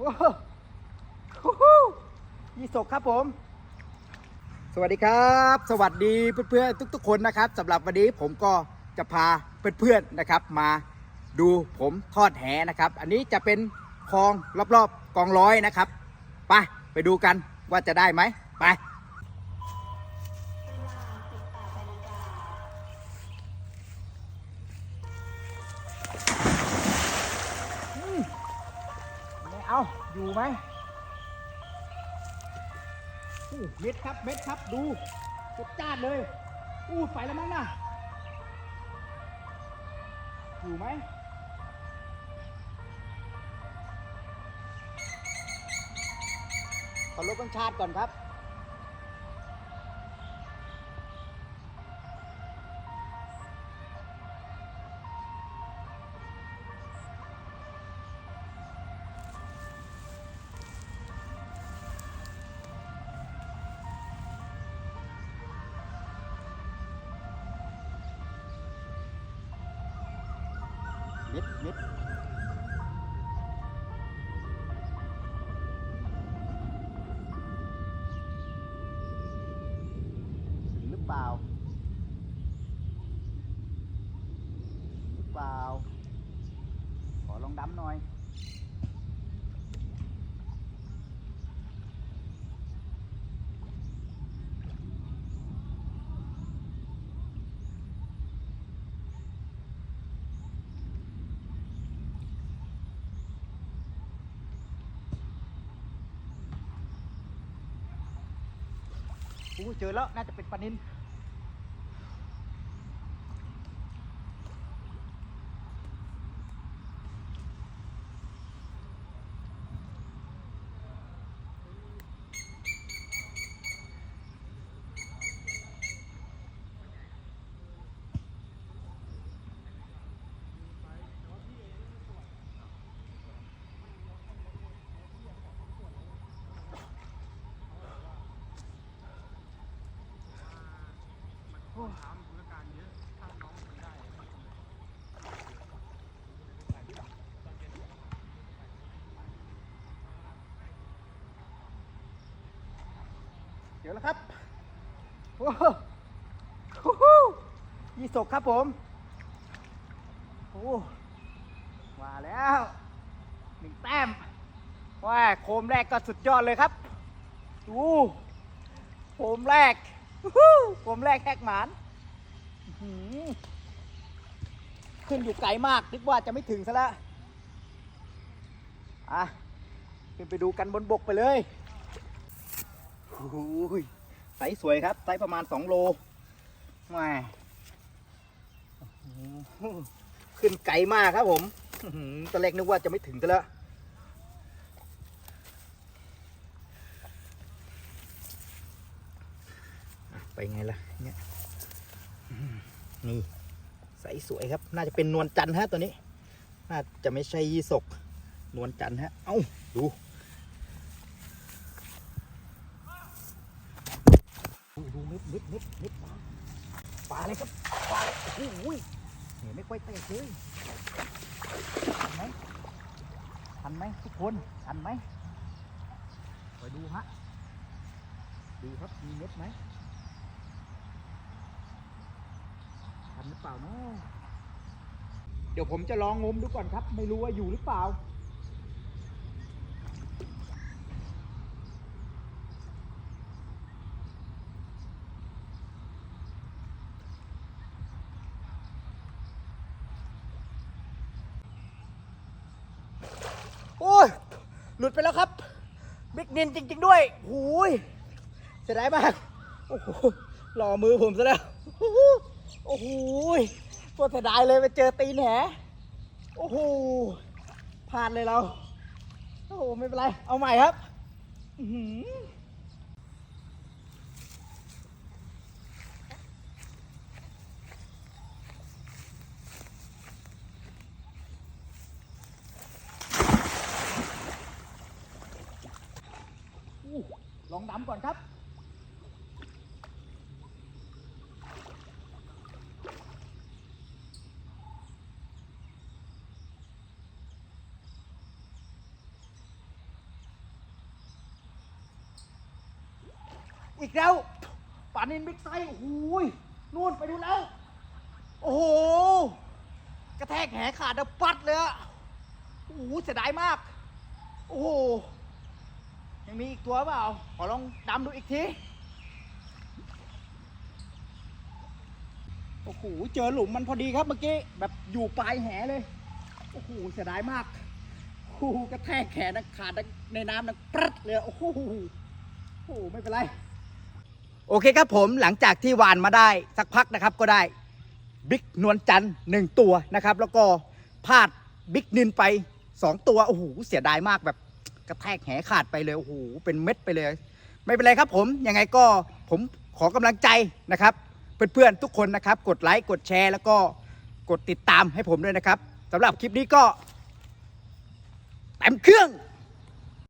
ยี่สกครับผม สวัสดีครับ สวัสดีเพื่อนๆทุก ๆ คนนะครับสำหรับวันนี้ผมก็จะพาเพื่อนๆนะครับ มาดูผมทอดแหนะครับ อันนี้จะเป็นคลองรอบๆกองร้อยนะครับ ไปไปดูกันว่าจะได้ไหมไป อยู่ไหมอู้เม็ดครับ เม็ดครับ ดูจดจ้านเลย อู้ไปแล้วมั้งนะอยู่ไหมขอลบต้องชาติก่อนครับ เม็ดเม็ดถึงหรื เปล่าหรือเปล่าขอลองดำหน่อยอู้เจอแล้วน่าจะเป็นปลานิน เดี๋ยวแล้วครับโอ้โหโอ้โหยี่สกครับผม โอ้มาแล้วหนึ่งแต้มว่าโคมแรกก็สุดยอดเลยครับ ดูโคมแรก ฮู้ฮู้โคมแรกแหกหมานขึ้นอยู่ไกลมากนึกว่าจะไม่ถึงซะแล้วอะขึ้นไปดูกันบนบกไปเลยโอ้ยไซส์สวยครับไซส์ประมาณ 2 โลแหม่โอ้โหขึ้นไกลมากครับผมตอนแรกนึกว่าจะไม่ถึงซะแล้ว ไปไงล่ะเนี่ยนี่ใสสวยครับ น่าจะเป็นนวลจันทร์ฮะตัวนี้ น่าจะไม่ใช่ยี่สกนวลจันทร์ฮะ เอ้าดูดูดูเม็ดเม็ดเม็ดเม็ดปลาปลาอะไรครับปลาโอ้โหเห็นไม่ค่อยเตะเลยทันไหมทันไหมทุกคนทันไหมไปดูฮะดูครับมีเม็ดไหม ทัน หรือเปล่าเนาะเดี๋ยวผมจะลองงมดูก่อนครับ ไม่รู้ว่าอยู่หรือเปล่า โอ้ย หลุดไปแล้วครับ บิ๊กนินจริง ๆ ด้วยหูยเสียดายมาก โอ้โหหล่อมือผมซะแล้ว โอ้โหโอ้โหโคตรเสียดายเลยไปเจอตีนแหโอ้โหพลาดเลยเรา โอ้โห ไม่เป็นไร เอาใหม่ครับลองดำก่อนครับ อีกแล้วปลานินบิ๊กไซส์โอ้โหยนู่นไปดูแล้ว โอ้โห กระแทกแหขาดดับปัดเลยอะโอ้โหเสียดายมาก โอ้โห ยังมีอีกตัวเปล่า ขอลองดำดูอีกที โอ้โห เจอหลุมมันพอดีครับเมื่อกี้ แบบอยู่ปลายแหเลย โอ้โห เสียดายมาก โอ้โห กระแทกแขนนะขาดในน้ำนะปรัดเลย โอ้โห โอ้โห ไม่เป็นไร โอเคครับผมหลังจากที่หวานมาได้สักพักนะครับก็ได้บิ๊กนวลจันทร์หนึ่งตัวนะครับ แล้วก็พลาดบิ๊กนินไปสองตัวโอ้โหเสียดายมากแบบกระแทกแหขาดไปเลยโอ้โหเป็นเม็ดไปเลย ไม่เป็นไรครับผมยังไงก็ผมขอกำลังใจนะครับ เพื่อนๆทุกคนนะครับ กดไลค์กดแชร์ แล้วก็กดติดตามให้ผมด้วยนะครับสำหรับคลิปนี้ก็เต็มเครื่อง